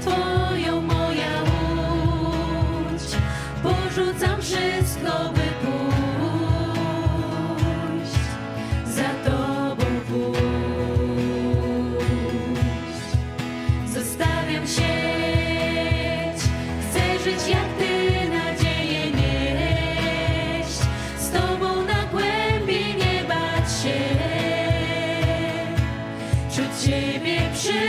Twoją moja łódź. Porzucam wszystko, by pójść za Tobą pójść. Zostawiam sieć, chcę żyć jak Ty, nadzieję nieść. Z Tobą na głębi nie bać się, czuć Ciebie przy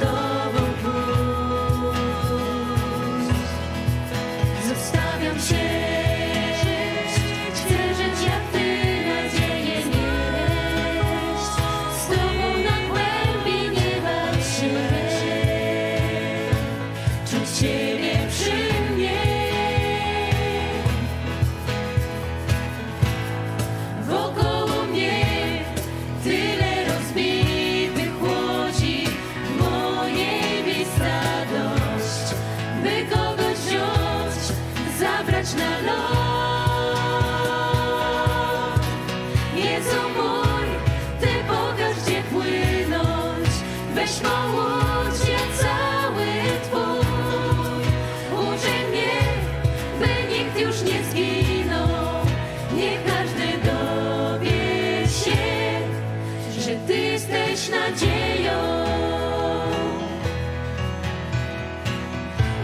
Tobą pójść. Zostawiam się, czuć Ciebie przy mnie. Wokoło mnie tyle rozbitych łodzi, mojej miejsca dość, by kogoś wziąć, zabrać na lot. Jesteś nadzieją.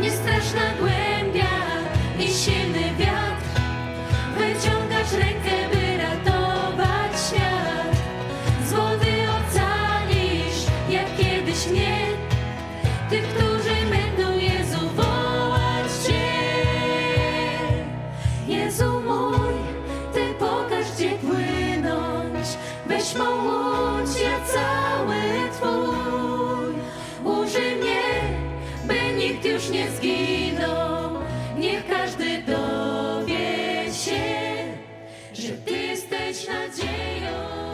Niestraszna głębia i silny wiatr, wyciągasz rękę, by ratować świat. Z wody ocalisz, jak kiedyś mnie, tych, którzy będą Jezu wołać Cię. Jezu mój, Ty pokaż, gdzie płynąć, weź mą łódź, ja cały już nie zginął, niech każdy dowie się, że Ty jesteś nadzieją.